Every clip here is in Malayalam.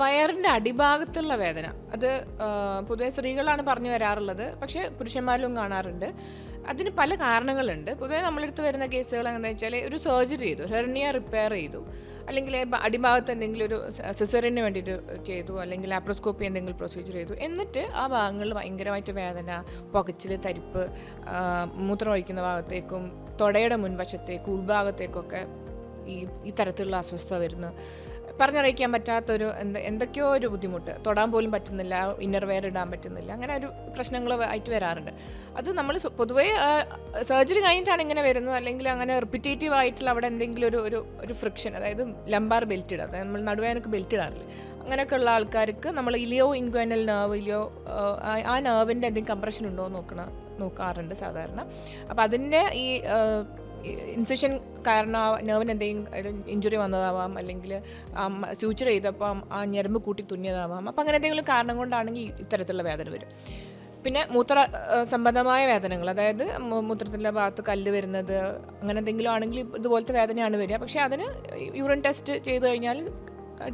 വയറിന്റെ അടിഭാഗത്തുള്ള വേദന. അത് പൊതുവെ സ്ത്രീകളാണ് പറഞ്ഞു വരാറുള്ളത്. പക്ഷേ പുരുഷന്മാരിലും കാണാറുണ്ട്. അതിന് പല കാരണങ്ങളുണ്ട്. പൊതുവെ നമ്മളെടുത്ത് വരുന്ന കേസുകൾ എന്താണെന്ന് വെച്ചാൽ ഒരു സർജറി ചെയ്തു ഹെർണിയ റിപ്പയർ ചെയ്തു. അല്ലെങ്കിൽ അടിഭാഗത്ത് എന്തെങ്കിലും ഒരു സിസറിന് വേണ്ടിയിട്ട് ചെയ്തു. അല്ലെങ്കിൽ ലാപ്രോസ്കോപ്പി എന്തെങ്കിലും പ്രൊസീജിയർ ചെയ്തു. എന്നിട്ട് ആ ഭാഗങ്ങളിൽ ഭയങ്കരമായിട്ട് വേദന പുകച്ചിൽ തരിപ്പ് മൂത്രം ഒഴിക്കുന്ന ഭാഗത്തേക്കും തൊടയുടെ മുൻവശത്തേക്കും ഉൾഭാഗത്തേക്കൊക്കെ ഈ ഈ തരത്തിലുള്ള അസ്വസ്ഥത വരുന്നു പറഞ്ഞറിയിക്കാൻ പറ്റാത്തൊരു എന്ത് എന്തൊക്കെയോ ഒരു ബുദ്ധിമുട്ട്. തൊടാൻ പോലും പറ്റുന്നില്ല ഇന്നർ വെയർ ഇടാൻ പറ്റുന്നില്ല അങ്ങനെ ഒരു പ്രശ്നങ്ങൾ ആയിട്ട് വരാറുണ്ട്. അത് നമ്മൾ പൊതുവേ സർജറി കഴിഞ്ഞിട്ടാണ് ഇങ്ങനെ വരുന്നത്. അല്ലെങ്കിൽ അങ്ങനെ റിപ്പിറ്റേറ്റീവ് ആയിട്ടുള്ള അവിടെ എന്തെങ്കിലും ഒരു ഒരു ഒരു ഫ്രിക്ഷൻ അതായത് ലംബാർ ബെൽറ്റ് ഇടുക. നമ്മൾ നടുവേനൊക്കെ ബെൽറ്റ് ഇടാറില്ല. അങ്ങനെയൊക്കെ ഉള്ള ആൾക്കാർക്ക് നമ്മൾ ഇലിയോ ഇൻക്വനൽ നേർവ് ഇലിയോ ആ നേർവിന്റെ എന്തെങ്കിലും കംപ്രഷൻ ഉണ്ടോ എന്ന് നോക്കണം നോക്കാറുണ്ട് സാധാരണ. അപ്പോൾ അതിന്റെ ഈ ഇൻസെഷൻ കാരണം ആ നെർവിന് എന്തെങ്കിലും ഇഞ്ചുറി വന്നതാവാം അല്ലെങ്കിൽ ഫ്യൂച്ചർ ചെയ്തപ്പം ആ ഞരമ്പ് കൂട്ടി തുന്നിയതാവാം. അപ്പം അങ്ങനെ എന്തെങ്കിലും കാരണം കൊണ്ടാണെങ്കിൽ ഇത്തരത്തിലുള്ള വേദന വരും. പിന്നെ മൂത്ര സംബന്ധമായ വേദനകൾ അതായത് മൂത്രത്തിന്റെ ഭാഗത്ത് കല്ല് വരുന്നത് അങ്ങനെ എന്തെങ്കിലും ആണെങ്കിൽ ഇതുപോലത്തെ വേദനയാണ് വരിക. പക്ഷേ അതിന് യൂറിൻ ടെസ്റ്റ് ചെയ്ത് കഴിഞ്ഞാൽ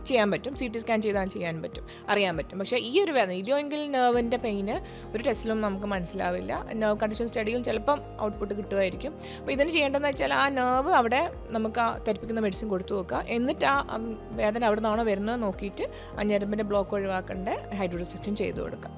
ചെയ്യാൻ പറ്റും. സി ടി സ്കാൻ ചെയ്താൽ ചെയ്യാൻ പറ്റും. അറിയാൻ പറ്റും. പക്ഷേ ഈ ഒരു വേദന ഇലിയോയെങ്കിൽ നെർവിന്റെ പെയിന് ഒരു ടെസ്റ്റിലും നമുക്ക് മനസ്സിലാവില്ല. നെർവ് കണ്ടീഷൻ സ്റ്റഡിയിൽ ചിലപ്പം ഔട്ട്പുട്ട് കിട്ടുമായിരിക്കും. അപ്പോൾ ഇതിന് ചെയ്യേണ്ടതെന്ന് വെച്ചാൽ ആ നെർവ് അവിടെ നമുക്ക് ആ തരിപ്പിക്കുന്ന മെഡിസിൻ കൊടുത്തു നോക്കുക എന്നിട്ട് ആ വേദന അവിടെ നിന്നാണോ വരുന്നത് നോക്കിയിട്ട് ആ ഞരമ്പിന്റെ ബ്ലോക്ക് ഒഴിവാക്കേണ്ട ഹൈഡ്രോസെക്ഷൻ ചെയ്തു കൊടുക്കുക.